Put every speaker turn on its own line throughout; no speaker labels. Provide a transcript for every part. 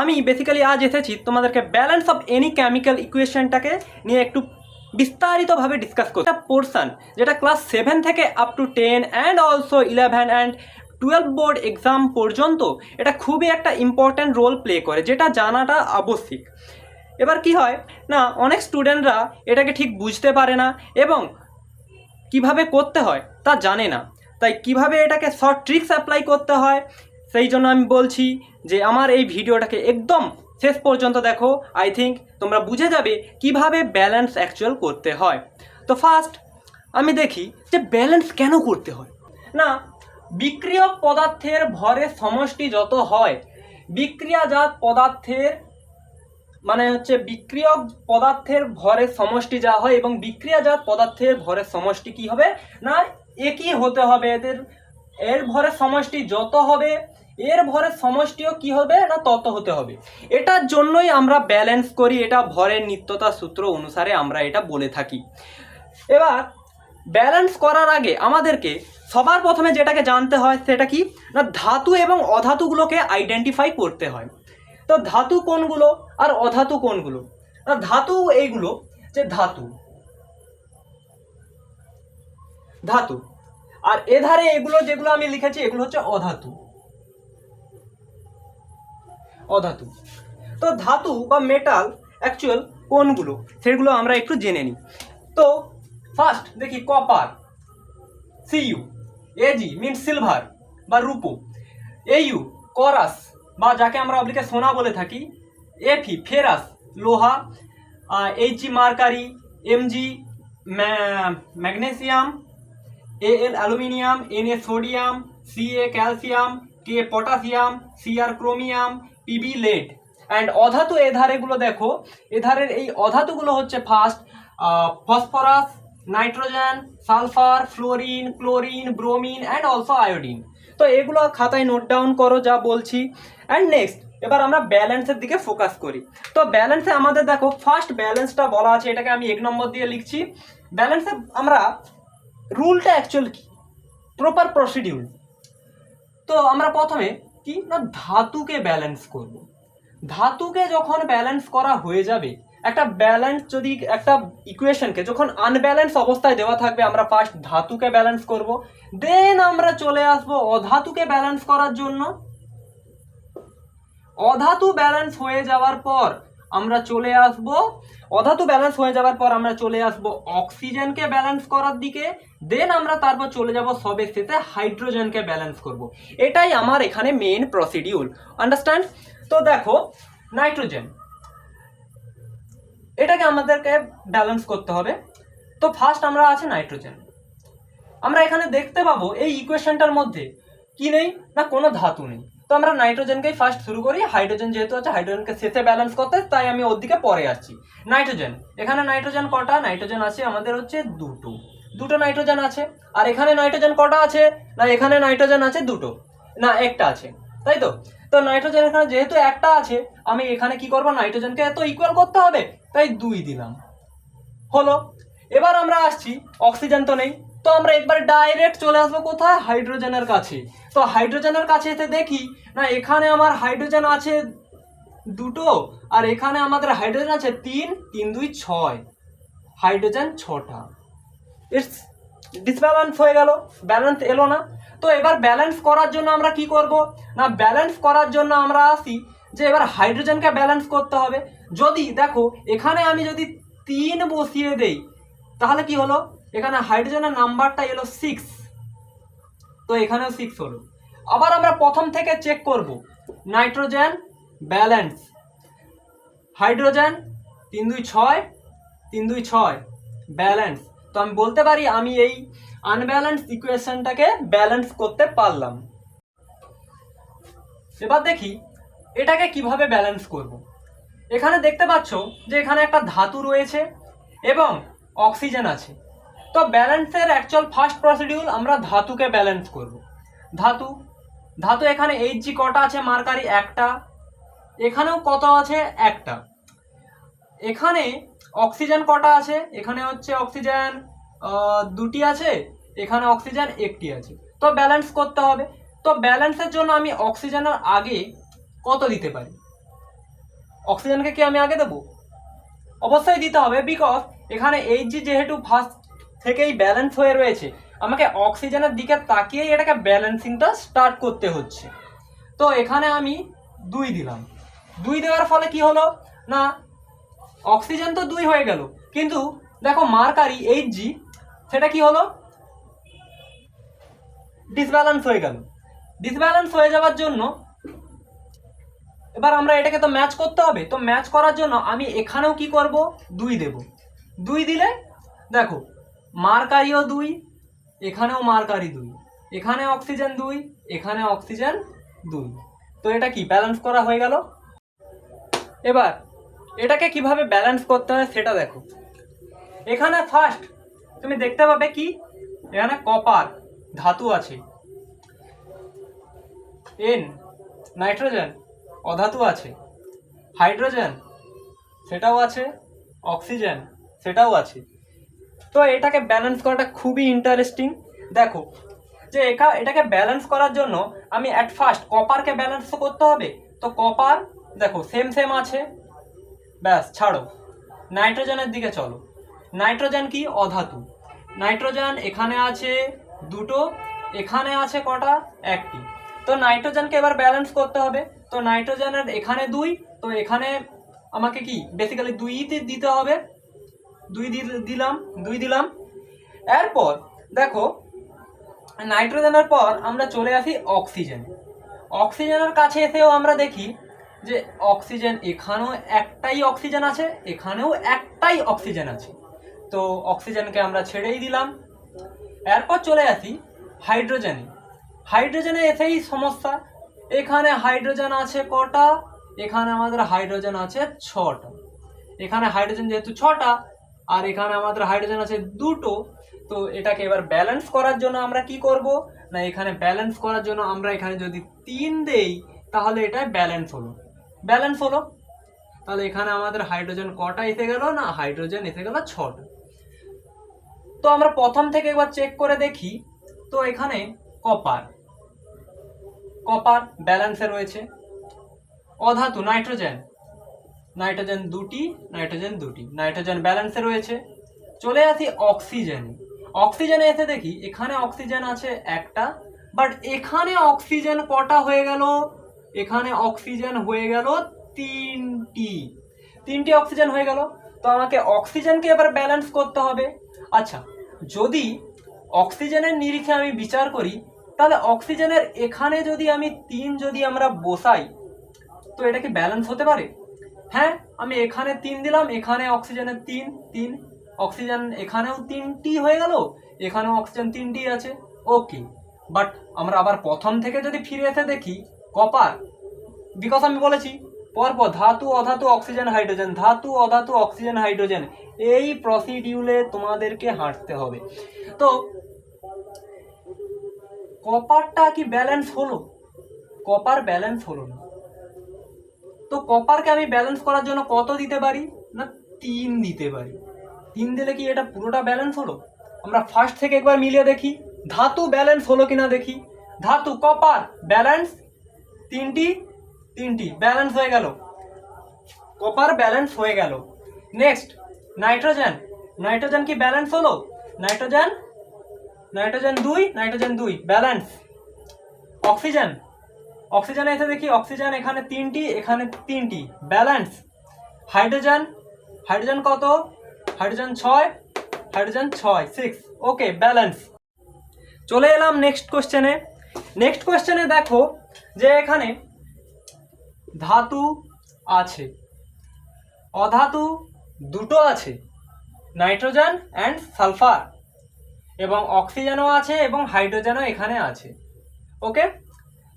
আমি বেসিক্যালি আজ এসেছি তোমাদেরকে ব্যালেন্স অফ এনি কেমিক্যাল ইকুয়েশনটাকে নিয়ে একটু বিস্তারিতভাবে ডিসকাস করতে। পোর্শন যেটা ক্লাস সেভেন থেকে up to ten and also eleven and twelve board exam পর্যন্ত এটা খুবই একটা ইম্পর্ট্যান্ট রোল প্লে করে, যেটা জানাটা আবশ্যিক। এবার কি হয়? না, অনেক স্টুডেন্টরা এটাকে ঠিক বুঝতে পারে না এবং কীভাবে করতে হয় তা জানে না। তাই কীভাবে এটাকে শর্ট ট্রিক্স অ্যাপ্লাই করতে হয় সেই জন্য আমি বলছি যে আমার এই ভিডিওটাকে একদম শেষ পর্যন্ত দেখো। আই থিঙ্ক তোমরা বুঝে যাবে কীভাবে ব্যালেন্স অ্যাকচুয়াল করতে হয়। তো ফার্স্ট আমি দেখি যে ব্যালেন্স কেন করতে হয়? না বিক্রিয়ক পদার্থের ভরের সমষ্টি যত হয়, বিক্রিয়াজাত পদার্থের মানে হচ্ছে বিক্রিয়ক পদার্থের ভরের সমষ্টি যা হয় এবং বিক্রিয়াজাত পদার্থের ভরের সমষ্টি কি হবে? না, একই হতে হবে। এদের, এর ভরের সমষ্টি যত হবে এর ভরের সমষ্টিও কি হবে না তত হতে হবে? এটার জন্যই আমরা ব্যালেন্স করি, এটা ভরের নিত্যতা সূত্র অনুসারে আমরা এটা বলে থাকি। এবার ব্যালেন্স করার আগে আমাদেরকে সবার প্রথমে যেটাকে জানতে হয় সেটা কি? না, ধাতু এবং অধাতুগুলোকে আইডেন্টিফাই করতে হয়। তো ধাতু কোনগুলো আর অধাতু কোনগুলো? না, ধাতু এইগুলো, যে ধাতু। ধাতু। আর এধারে এগুলো যেগুলো আমি লিখেছি, এগুলো হচ্ছে অধাতু। অধাতু। তো ধাতু বা মেটাল অ্যাকচুয়াল কোনগুলো? সেগুলো আমরা একটু জেনে নিই। তো ফার্স্ট দেখি copper CU AG mean silver বা রূপো। এইউ করাস বা যাকে আমরা অবলিকে সোনা বলে থাকি। এফি ফেরাস লোহা HG mercury MG magnesium AL aluminium NA sodium CA calcium K potassium CR chromium PB lead and অধাতু এধারেগুলো দেখো এধারের এই অধাতুগুলো হচ্ছে first phosphorus nitrogen sulphur fluorine chlorine bromine and also iodine তো এগুলো খাতায় নোট ডাউন করো যা বলছি। অ্যান্ড নেক্সট এবার আমরা ব্যালেন্সের দিকে ফোকাস করি। তো ব্যালেন্সে আমাদের দেখো ফার্স্ট ব্যালেন্সটা বলা আছে, এটাকে আমি এক নম্বর দিয়ে লিখছি। ব্যালেন্সে আমরা রুলটা অ্যাকচুয়াল কি? প্রপার প্রসিডিউর তো আমরা প্রথমে কি? না, ধাতুকে ব্যালেন্স করব। ধাতুকে যখন ব্যালেন্স করা হয়ে যাবে, একটা ব্যালেন্স যদি, একটা ইকুয়েশনকে যখন আনব্যালেন্স অবস্থায় দেওয়া থাকবে, আমরা ফার্স্ট ধাতুকে ব্যালেন্স করব দেন আমরা চলে আসব অধাতুকে ব্যালেন্স করার জন্য। অধাতু ব্যালেন্স হয়ে যাওয়ার পর আমরা চলে আসব। অধাতু ব্যালেন্স হয়ে যাওয়ার পর আমরা চলে আসব অক্সিজেনকে ব্যালেন্স করার দিকে। দেন আমরা তারপর চলে যাব সবে শেষে হাইড্রোজেনকে ব্যালেন্স করব। এটাই আমার এখানে মেন প্রসিডিউল আন্ডারস্ট্যান্ড তো দেখো নাইট্রোজেন এটাকে আমাদেরকে ব্যালেন্স করতে হবে। তো ফার্স্ট আমরা আছে নাইট্রোজেন আমরা এখানে দেখতে পাবো এই ইকুয়েশনটার মধ্যে কি নেই? না কোনো ধাতু নেই। তো আমরা নাইট্রোজেনকেই ফার্স্ট শুরু করি, হাইড্রোজেন যেহেতু আছে, হাইড্রোজেনকে শেষে ব্যালেন্স করতে, তাই আমি ওর দিকে পরে আসছি। নাইট্রোজেন, এখানে নাইট্রোজেন কটা? নাইট্রোজেন আছে আমাদের হচ্ছে দুটো। দুটো নাইট্রোজেন আছে। আর এখানে নাইট্রোজেন কটা আছে? না, এখানে নাইট্রোজেন আছে দুটো। না, একটা আছে। তাই তো? তো নাইট্রোজেন এখানে যেহেতু একটা আছে, আমি এখানে কি করব? নাইট্রোজেনকে এত ইকুয়াল করতে হবে? তাই দুই দিলাম। হলো? এবার আমরা আসছি, অক্সিজেন তো নেই। তো আমরা একবার ডাইরেক্ট চলে আসব কোথায়? হাইড্রোজেনের কাছে। তো হাইড্রোজেনের কাছে এসে দেখি, না, এখানে আমার হাইড্রোজেন আছে দুটো আর এখানে আমাদের হাইড্রোজেন আছে তিন তিন, দুই, ছয়। হাইড্রোজেন ছটা। ইটস ডিসব্যালেন্স হয়ে গেল ব্যালেন্স এলো না। তো এবার ব্যালেন্স করার জন্য আমরা কি করব? না ব্যালেন্স করার জন্য আমরা আসি যে এবার হাইড্রোজেনকে ব্যালেন্স করতে হবে। যদি, দেখো, এখানে আমি যদি তিন বসিয়ে দেই, তাহলে কি হলো? এখানে হাইড্রোজেনের নাম্বারটা এলো সিক্স তো এখানেও সিক্স হলো। আবার আমরা প্রথম থেকে চেক করব। নাইট্রোজেন ব্যালেন্স হাইড্রোজেন তিন দুই ছয়, তিন দুই ছয় ব্যালেন্স তো আমি বলতে পারি আমি এই আনব্যালেন্স ইকুয়েশনটাকে ব্যালেন্স করতে পারলাম। এবার দেখি এটাকে কীভাবে ব্যালেন্স করব। এখানে দেখতে পাচ্ছ যে এখানে একটা ধাতু রয়েছে এবং অক্সিজেন আছে। তো ব্যালেন্সের অ্যাকচুয়াল ফার্স্ট প্রসিডিউল আমরা ধাতুকে ব্যালেন্স করব। ধাতু ধাতু এখানে এইচ জি কটা আছে মার্কারি? একটা। এখানেও কত আছে? একটা। এখানে অক্সিজেন কটা আছে? এখানে হচ্ছে অক্সিজেন দুটি আছে। এখানে অক্সিজেন একটি আছে। তো ব্যালেন্স করতে হবে। তো ব্যালেন্সের জন্য আমি অক্সিজেনের আগে কত দিতে পারি? অক্সিজেনকে কি আমি আগে দেবো? অবশ্যই দিতে হবে বিকজ এখানে এইচ জি যেহেতু ফার্স্ট থেকেই ব্যালেন্স হয়ে রয়েছে। আমাকে অক্সিজেনের দিকে তাকিয়েই এটাকে ব্যালেন্সিংটা স্টার্ট করতে হচ্ছে। তো এখানে আমি দুই দিলাম। দুই দেওয়ার ফলে কি হলো? না অক্সিজেন তো দুই হয়ে গেল। কিন্তু দেখো মার্কারি এইচ জি সেটা কি হলো? ডিসব্যালেন্স হয়ে গেল। ডিসব্যালেন্স হয়ে যাওয়ার জন্য এবার আমরা এটাকে তো ম্যাচ করতে হবে। তো ম্যাচ করার জন্য আমি এখানেও কি করব? দুই দেব। দুই দিলে, দেখো মার্কারিও দুই, এখানেও মার্কারি দুই। এখানে অক্সিজেন দুই, এখানে অক্সিজেন দুই। তো এটা কি ব্যালেন্স করা হয়ে গেল? এবার, এটাকে কীভাবে ব্যালেন্স করতে হয় সেটা দেখো। এখানে ফার্স্ট তুমি দেখতে পাবে কি, এখানে কপার ধাতু আছে। এন নাইট্রোজেন অধাতু আছে। হাইড্রোজেন সেটাও আছে। অক্সিজেন সেটাও আছে। তো এটাকে ব্যালেন্স করাটা খুবই ইন্টারেস্টিং দেখো, যে একা এটাকে ব্যালেন্স করার জন্য আমি অ্যাট ফার্স্ট কপারকে ব্যালেন্স করতে হবে। তো কপার দেখো সেম সেম আছে। ব্যাস, ছাড়ো। নাইট্রোজেনের দিকে চলো। নাইট্রোজেন কি? অধাতু। নাইট্রোজেন এখানে আছে দুটো, এখানে আছে কটা? একটি। তো নাইট্রোজেনকে এবার ব্যালেন্স করতে হবে। তো নাইট্রোজেনের এখানে দুই, তো এখানে আমাকে কি? বেসিক্যালি দুইতে দিতে হবে। দুই দিলাম দুই দিলাম। এরপর, দেখো, নাইট্রোজেনের পর আমরা চলে আসি অক্সিজেন। অক্সিজেনের কাছে এসেও আমরা দেখি যে অক্সিজেন এখানেও একটাই অক্সিজেন আছে, এখানেও একটাই অক্সিজেন আছে। তো অক্সিজেনকে আমরা ছেড়েই দিলাম। এরপর চলে আসি হাইড্রোজেনে। হাইড্রোজেনে এসেই সমস্যা। এখানে হাইড্রোজেন আছে কটা? এখানে আমাদের হাইড্রোজেন আছে ছটা। এখানে হাইড্রোজেন যেহেতু ছটা আর এখানে আমাদের হাইড্রোজেন আছে দুটো। তো এটাকে এবার ব্যালেন্স করার জন্য আমরা কি করব? না, এখানে ব্যালেন্স করার জন্য আমরা এখানে যদি তিন দেই, তাহলে এটা ব্যালেন্স হলো। ব্যালেন্স হলো? তাহলে এখানে আমাদের হাইড্রোজেন কটা এসে গেল? না হাইড্রোজেন এসে গেল ছটা। তো আমরা প্রথম থেকে একবার চেক করে দেখি। তো এখানে কপার কপার ব্যালেন্সে রয়েছে। অধাতু নাইট্রোজেন নাইট্রোজেন দুটি নাইট্রোজেন দুটি। নাইট্রোজেন ব্যালেন্সে রয়েছে। চলে আসি অক্সিজেন। অক্সিজেনে এসে দেখি, এখানে অক্সিজেন আছে একটা বাট এখানে অক্সিজেন কটা হয়ে গেল? এখানে অক্সিজেন হয়ে গেল তিনটি। তিনটি অক্সিজেন হয়ে গেল। তো আমাকে অক্সিজেনকে এবার ব্যালেন্স করতে হবে। আচ্ছা যদি অক্সিজেনের নিরিখে আমি বিচার করি, তাহলে অক্সিজেনের এখানে যদি আমি তিন যদি আমরা বসাই, তো এটা কি ব্যালেন্স হতে পারে? হ্যাঁ আমি এখানে তিন দিলাম, এখানে অক্সিজেনের তিন তিন, অক্সিজেন এখানেও তিনটি হয়ে গেল, এখানেও অক্সিজেন তিনটি আছে ওকে বাট আমরা আবার প্রথম থেকে যদি ফিরে এসে দেখি, কপার বিকজ আমি বলেছি, পরপর ধাতু, অধাতু, অক্সিজেন, হাইড্রোজেন, ধাতু, অধাতু, অক্সিজেন, হাইড্রোজেন, এই প্রসিডিউলে তোমাদেরকে হাঁটতে হবে। তো, কপারটা কি ব্যালেন্স হলো? কপার ব্যালেন্স হলো না। তো কপারকে আমি ব্যালেন্স করার জন্য কত দিতে পারি? না, তিন দিতে পারি। তিন দিলে কি এটা পুরোটা ব্যালেন্স হলো? আমরা ফার্স্ট থেকে একবার মিলিয়ে দেখি, ধাতু ব্যালেন্স হলো কিনা দেখি। ধাতু কপার ব্যালেন্স তিনটি তিনটি ব্যালেন্স হয়ে গেল। কপার ব্যালেন্স হয়ে গেল। নেক্সট নাইট্রোজেন নাইট্রোজেন কি ব্যালেন্স হলো? নাইট্রোজেন নাইট্রোজেন দুই নাইট্রোজেন দুই ব্যালেন্স অক্সিজেন অক্সিজেন এসে দেখি, অক্সিজেন এখানে তিনটি এখানে তিনটি। ব্যালেন্স, হাইড্রোজেন হাইড্রোজেন কত? হাইড্রোজেন ছয় হাইড্রোজেন ছয় সিক্স ওকে ব্যালেন্স। চলে এলাম নেক্সট কোশ্চেনে নেক্সট কোশ্চেনে দেখো যে এখানে ধাতু আছে। অধাতু দুটো আছে, নাইট্রোজেন অ্যান্ড সালফার। এবং অক্সিজেনও আছে এবং হাইড্রোজেনও এখানে আছে। ওকে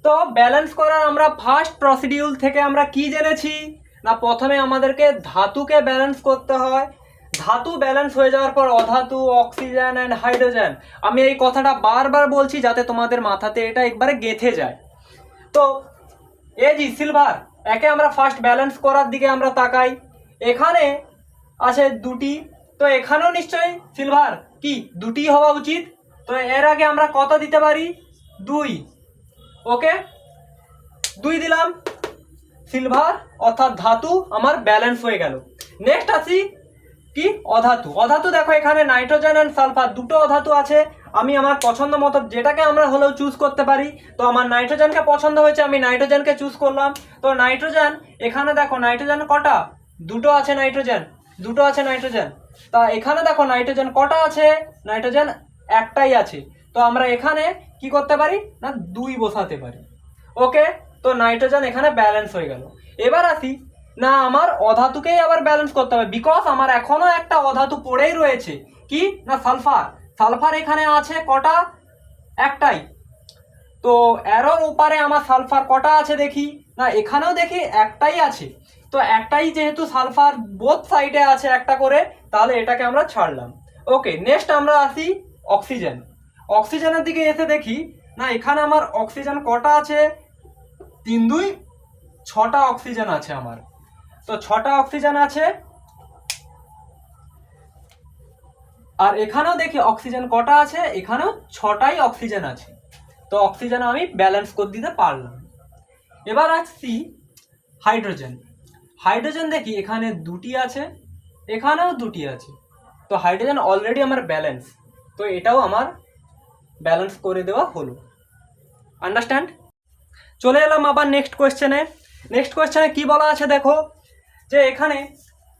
তো ব্যালেন্স করার আমরা ফার্স্ট প্রসিডিউল থেকে আমরা কি জেনেছি? না, প্রথমে আমাদেরকে ধাতুকে ব্যালেন্স করতে হয়। ধাতু ব্যালেন্স হয়ে যাওয়ার পর অধাতু অক্সিজেন অ্যান্ড হাইড্রোজেন আমি এই কথাটা বারবার বলছি যাতে তোমাদের মাথাতে এটা একবারে গেঁথে যায়। তো এ জি সিলভার একে আমরা ফার্স্ট ব্যালেন্স করার দিকে আমরা তাকাই। এখানে আছে দুটি, তো এখানেও নিশ্চয়ই সিলভার কি? দুটি হওয়া উচিত। তো এর আগে আমরা কত দিতে পারি? দুই। ওকে দুই দিলাম। সিলভার অর্থাৎ ধাতু, আমার ব্যালেন্স হয়ে গেল। নেক্সট আসি কি? অধাতু। অধাতু দেখো এখানে নাইট্রোজেন অ্যান্ড সালফার দুটো অধাতু আছে। আমি আমার পছন্দ মতো যেটাকে আমরা হলেও চুজ করতে পারি। তো আমার নাইট্রোজেনকে পছন্দ হয়েছে, আমি নাইট্রোজেনকে চুজ করলাম। তো নাইট্রোজেন এখানে দেখো নাইট্রোজেন কটা? দুটো আছে নাইট্রোজেন দুটো আছে নাইট্রোজেন তা এখানে দেখো নাইট্রোজেন কটা আছে? নাইট্রোজেন একটাই আছে। তো আমরা এখানে কি করতে পারি? না, দুই বসাতে পারি। ওকে? তো নাইট্রোজেন এখানে ব্যালেন্স হয়ে গেল। এবার আসি। না, আমার অধাতুকেই আবার ব্যালেন্স করতে হবে। বিকজ আমার এখনও একটা অধাতু পড়েই রয়েছে। কি? না সালফার সালফার এখানে আছে কটা? একটাই। তো অ্যারোর ওপারে আমার সালফার কটা আছে দেখি? না, এখানেও দেখি একটাই আছে। তো একটাই যেহেতু সালফার বোথ সাইডে আছে একটা করে, তাহলে এটাকে আমরা ছাড়লাম। ওকে নেক্সট আমরা আসি অক্সিজেন অক্সিজেনের দিকে এসে দেখি, না, এখানে আমার অক্সিজেন কটা আছে? তিন, দুই, ছটা অক্সিজেন আছে আমার। তো ছটা অক্সিজেন আছে, আর এখানেও দেখি অক্সিজেন কটা আছে, এখানেও ছটাই অক্সিজেন আছে। তো অক্সিজেন আমি ব্যালেন্স করে দিতে পারলাম। এবার আসছি হাইড্রোজেন। হাইড্রোজেন দেখি, এখানে দুটি আছে, এখানেও দুটি আছে। তো হাইড্রোজেন অলরেডি আমার ব্যালেন্স তো এটাও আমার ব্যালেন্স করে দেওয়া হলো। আন্ডারস্ট্যান্ড চলে এলাম আবার নেক্সট কোয়েশ্চেনে নেক্সট কোয়েশ্চেনে কি বলা আছে দেখো? যে এখানে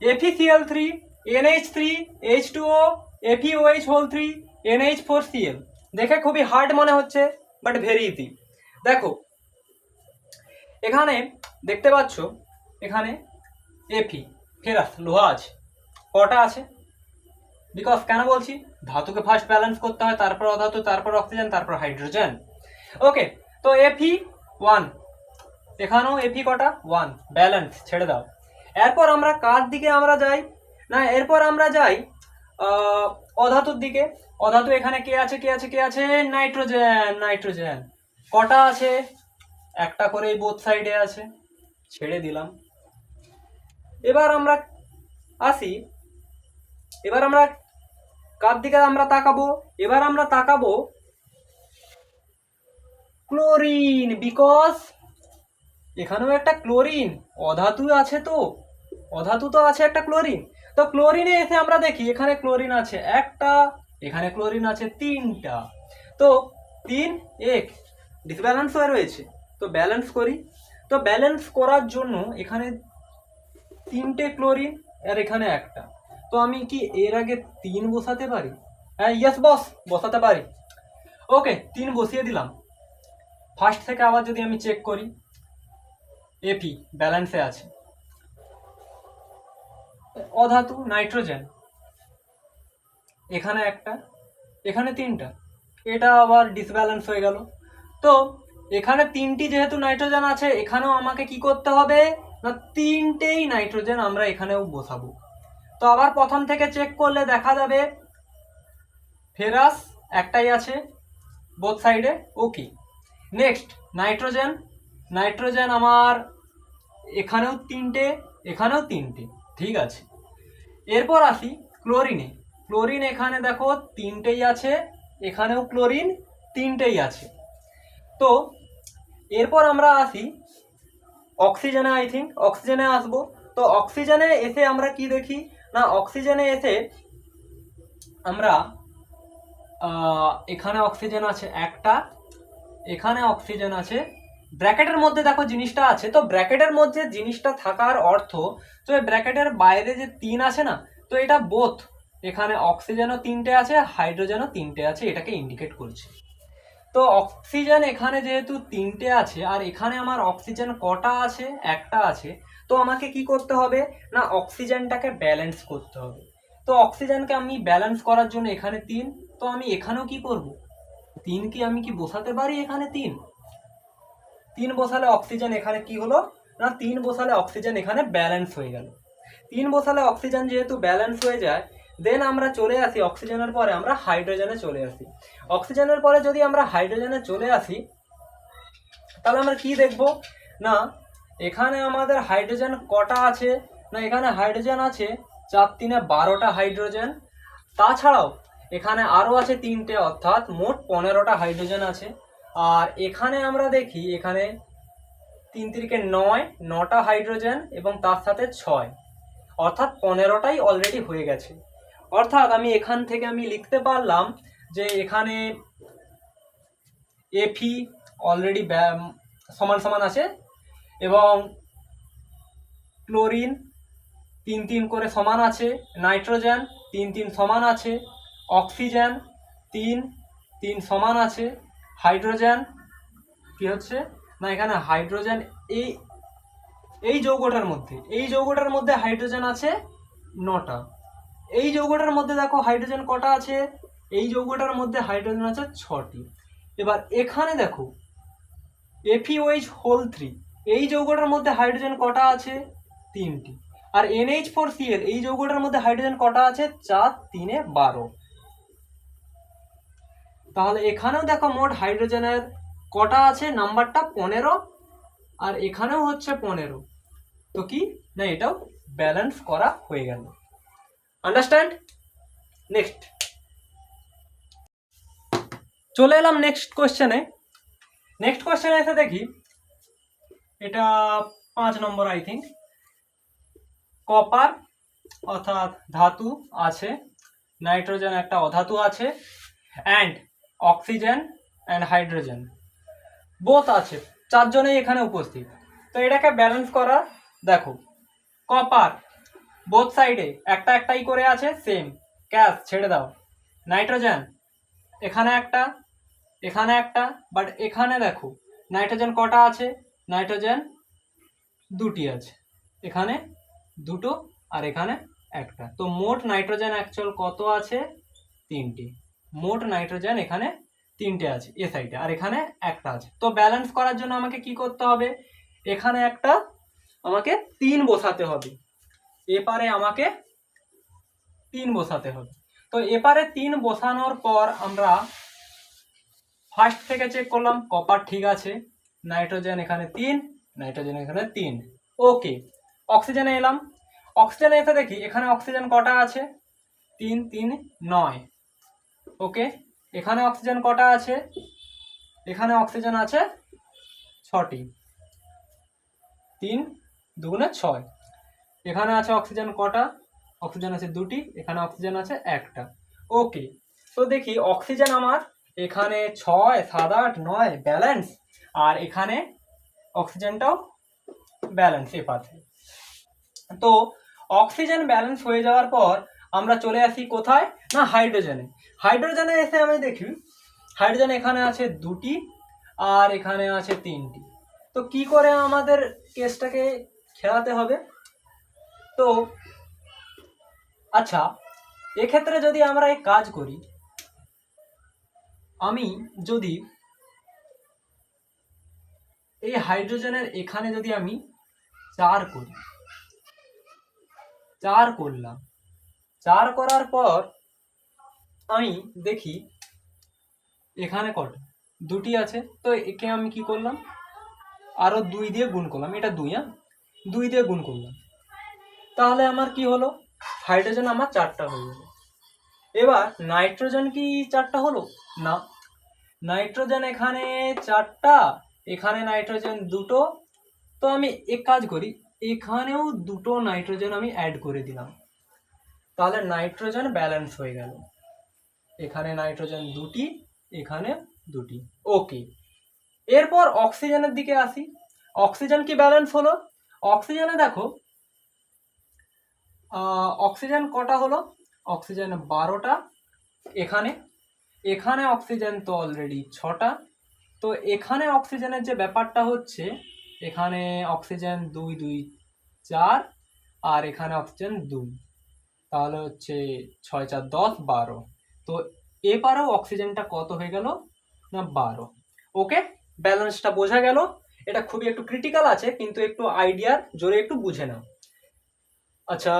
FECL three NH three H two O FEOH whole three NH four CL দেখে খুবই হার্ড মনে হচ্ছে বাট ভেরি ইজি দেখো, এখানে দেখতে পাচ্ছ, এখানে এফি ফেরাস লোহা আছে কটা আছে? বিকজ কেন বলছি? ধাতুকে ফার্স্ট ব্যালেন্স করতে হয়, তারপর অধাতু, তারপর অক্সিজেন তারপর হাইড্রোজেন ওকে তো এফি ওয়ান এখানেও এফি কটা? ওয়ান ব্যালেন্স ছেড়ে দাও। এরপর আমরা কার দিকে আমরা যাই? না, এরপর আমরা যাই অধাতুর দিকে। অধাতু এখানে কে আছে কে আছে কে আছে? নাইট্রোজেন নাইট্রোজেন কটা আছে? একটা করে বোথ সাইডে আছে। ছেড়ে দিলাম। এবার আমরা আসি। এবার আমরা কার দিকে আমরা তাকাবো? এবার আমরা তাকাবো ক্লোরিন বিকজ এখানেও একটা ক্লোরিন, অধাতু আছে তো, অধাতু তো আছে একটা ক্লোরিন। তো ক্লোরিনে এসে আমরা দেখি এখানে ক্লোরিন আছে একটা, এখানে ক্লোরিন আছে তিনটা। তো তিন, এক ডিসব্যালেন্স হয়ে রয়েছে। তো ব্যালেন্স করি। তো ব্যালেন্স করার জন্য এখানে তিনটে ক্লোরিন আর এখানে একটা। তো আমি কি এর আগে তিন বসাতে পারি? হ্যাঁ ইয়েস বস বসাতে পারি। ওকে তিন বসিয়ে দিলাম। ফার্স্ট থেকে আবার যদি আমি চেক করি এপি ব্যালেন্সে আছে। অধাতু নাইট্রোজেন এখানে একটা, এখানে তিনটা। এটা আবার ডিসব্যালেন্স হয়ে গেল। তো, এখানে তিনটি যেহেতু নাইট্রোজেন আছে, এখানেও আমাকে কি করতে হবে? না, তিনটেই নাইট্রোজেন আমরা এখানেও বসাবো। তো আবার প্রথম থেকে চেক করলে দেখা যাবে ফেরাস একটাই আছে বোথ সাইডে ওকে নেক্সট নাইট্রোজেন নাইট্রোজেন আমার এখানেও তিনটে এখানেও তিনটে, ঠিক আছে। এরপর আসি ক্লোরিনে ক্লোরিন এখানে দেখো তিনটেই আছে, এখানেও ক্লোরিন তিনটেই আছে। তো এরপর আমরা আসি অক্সিজেনে আই থিঙ্ক অক্সিজেনে আসব। তো অক্সিজেনে এসে আমরা কি দেখি? না অক্সিজেনে এসে আমরা এখানে অক্সিজেন আছে একটা, এখানে অক্সিজেন আছে, ব্র্যাকেটের মধ্যে দেখো জিনিসটা আছে, তো ব্র্যাকেটের মধ্যে জিনিসটা থাকার অর্থ, তো এই ব্র্যাকেটের বাইরে যে তিন আছে না, তো এটা বোথ এখানে অক্সিজেনও তিনটে আছে হাইড্রোজেনও তিনটে আছে, এটাকে ইন্ডিকেট করছে। তো অক্সিজেন এখানে যেহেতু তিনটে আছে, আর এখানে আমার অক্সিজেন কটা আছে? একটা আছে। তো আমাকে কি করতে হবে? না, অক্সিজেনটাকে ব্যালেন্স করতে হবে। তো অক্সিজেনকে আমি ব্যালেন্স করার জন্য এখানে তিন। তো আমি এখানেও কি করব? তিন কি আমি কি বসাতে পারি এখানে তিন? তিন বসালে অক্সিজেন এখানে কি হলো? না, তিন বসালে অক্সিজেন এখানে ব্যালেন্স হয়ে গেল। তিন বসালে অক্সিজেন যেহেতু ব্যালেন্স হয়ে যায় দেন আমরা চলে আসি অক্সিজেনের পরে, আমরা হাইড্রোজেনে চলে আসি। অক্সিজেনের পরে যদি আমরা হাইড্রোজেনে চলে আসি, তাহলে আমরা কি দেখব? না এখানে আমাদের হাইড্রোজেন কটা আছে? না, এখানে হাইড্রোজেন আছে চার তিনে বারোটা হাইড্রোজেন। তাছাড়াও এখানে আরও আছে তিনটে, অর্থাৎ মোট পনেরোটা হাইড্রোজেন আছে। আর এখানে আমরা দেখি, এখানে তিন তিরিকে নয়, নটা হাইড্রোজেন এবং তার সাথে ছয়। অর্থাৎ পনেরোটাই অলরেডি হয়ে গেছে। অর্থাৎ আমি এখান থেকে আমি লিখতে পারলাম যে এখানে এফি অলরেডি সমান সমান আছে এবং ক্লোরিন তিন তিন করে সমান আছে, নাইট্রোজেন তিন তিন সমান আছে, অক্সিজেন তিন তিন সমান আছে, হাইড্রোজেন কি হচ্ছে? না, এখানে হাইড্রোজেন এই এই যৌগটার মধ্যে, এই যৌগটার মধ্যে হাইড্রোজেন আছে নটা। এই যৌগটার মধ্যে দেখো হাইড্রোজেন কটা আছে? এই যৌগটার মধ্যে হাইড্রোজেন আছে ছটি। এবার এখানে দেখো এফিওএইচ হোল থ্রি এই যৌগটার মধ্যে হাইড্রোজেন কটা আছে? তিনটি। আর এনএইচ ফোর সিএল এই যৌগটার মধ্যে হাইড্রোজেন কটা আছে? চার, তিনে বারো। তাহলে এখানেও দেখো মোট হাইড্রোজেনের কটা আছে? নাম্বারটা পনেরো। আর এখানেও হচ্ছে পনেরো। তো কি? না, এটাও ব্যালেন্স করা হয়ে গেল। আন্ডারস্ট্যান্ড নেক্সট চলে এলাম নেক্সট কোশ্চেনে নেক্সট কোয়েশ্চেনে এসে দেখি এটা পাঁচ নম্বর আই থিঙ্ক কপার, অর্থাৎ ধাতু আছে, নাইট্রোজেন একটা অধাতু আছে and oxygen and hydrogen. Both আছে, চারজনেই এখানে উপস্থিত। তো এটাকে ব্যালেন্স করা, দেখো, কপার বোথ সাইডে একটা একটাই করে আছে সেম ক্যাশ ছেড়ে দাও। নাইট্রোজেন, এখানে একটা এখানে একটা বাট এখানে দেখো, নাইট্রোজেন কটা আছে? নাইট্রোজেন দুটি আছে। এখানে দুটো আর এখানে একটা। তো মোট নাইট্রোজেন অ্যাকচুয়াল কত আছে? তিনটি। মোট নাইট্রোজেন এখানে তিনটে আছে, এ সাইডে আর এখানে একটা আছে। তো ব্যালেন্স করার জন্য আমাকে কি করতে হবে? এখানে একটা আমাকে তিন বসাতে হবে। এপারে আমাকে তিন বসাতে হবে। তো এপারে তিন বসানোর পর আমরা ফার্স্ট থেকে চেক করলাম কপার ঠিক আছে। নাইট্রোজেন এখানে তিন, নাইট্রোজেন এখানে তিন। ওকে অক্সিজেনে এলাম। অক্সিজেনে এসে দেখি, এখানে অক্সিজেন কটা আছে? তিন তিন, নয়। ওকে এখানে অক্সিজেন কটা আছে? এখানে অক্সিজেন আছে ছটি। তিন, দুগুণে ছয়। এখানে আছে অক্সিজেন কটা? অক্সিজেন আছে দুটি, এখানে অক্সিজেন আছে একটা। ওকে তো দেখি অক্সিজেন আমার এখানে ছয়, সাত, আট, নয় ব্যালেন্স আর এখানে অক্সিজেনটাও ব্যালেন্স এ। পাশে তো অক্সিজেন ব্যালেন্স হয়ে যাওয়ার পর আমরা চলে আসি কোথায়? না হাইড্রোজেনে হাইড্রোজেনে এসে আমি দেখি হাইড্রোজেন এখানে আছে দুটি আর এখানে আছে তিনটি। তো কি করে আমাদের কেসটাকে খেলাতে হবে? তো আচ্ছা এক্ষেত্রে যদি আমরা এই কাজ করি, আমি যদি এই হাইড্রোজেনের এখানে যদি আমি চার করি, চার করলাম। চার করার পর আমি দেখি এখানে কটা দুটি আছে, তো একে আমি কি করলাম? আরও দুই দিয়ে গুণ করলাম। এটা দুই হ্যাঁ? দুই দিয়ে গুণ করলাম। তাহলে আমার কি হলো? হাইড্রোজেন আমার চারটা হয়ে গেল। এবার নাইট্রোজেন কি চারটা হলো? না। নাইট্রোজেন এখানে চারটা এখানে নাইট্রোজেন দুটো, তো আমি এক কাজ করি, এখানেও দুটো নাইট্রোজেন আমি অ্যাড করে দিলাম। তাহলে নাইট্রোজেন ব্যালেন্স হয়ে গেল। এখানে নাইট্রোজেন দুটি, এখানে দুটি। ওকে এরপর অক্সিজেনের দিকে আসি। অক্সিজেন কি ব্যালেন্স হলো? অক্সিজেনে দেখো অক্সিজেন কটা হলো? অক্সিজেন বারোটা, এখানে। এখানে অক্সিজেন তো অলরেডি ছটা। তো এখানে অক্সিজেনের যে ব্যাপারটা হচ্ছে, এখানে অক্সিজেন দুই দুই, চার, আর এখানে অক্সিজেন দুই। তাহলে হচ্ছে ছয়, চার, দশ, বারো। তো এবারেও অক্সিজেনটা কত হয়ে গেল? না, বারো। ওকে? ব্যালেন্সটা বোঝা গেল। এটা খুবই একটু ক্রিটিক্যাল আছে, কিন্তু একটু আইডিয়ার জোরে একটু বুঝে নাও। আচ্ছা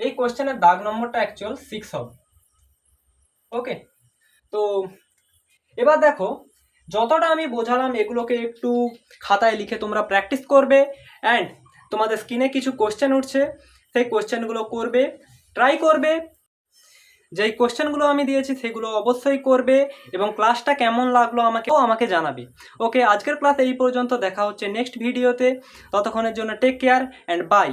এই কোয়েশ্চেনের দাগ নম্বরটা অ্যাকচুয়াল সিক্স হবে। ওকে? তো এবার দেখো যতটা আমি বোঝালাম এগুলোকে একটু খাতায় লিখে তোমরা প্র্যাকটিস করবে অ্যান্ড তোমাদের স্ক্রিনে কিছু কোশ্চেন উঠছে, সেই কোশ্চেনগুলো করবে ট্রাই করবে। যেই কোশ্চেনগুলো আমি দিয়েছি সেগুলো অবশ্যই করবে এবং ক্লাসটা কেমন লাগল আমাকে ও আমাকে জানাবে। ওকে আজকের ক্লাস এই পর্যন্ত, দেখা হচ্ছে নেক্সট ভিডিওতে ততক্ষণের জন্য টেক কেয়ার অ্যান্ড বাই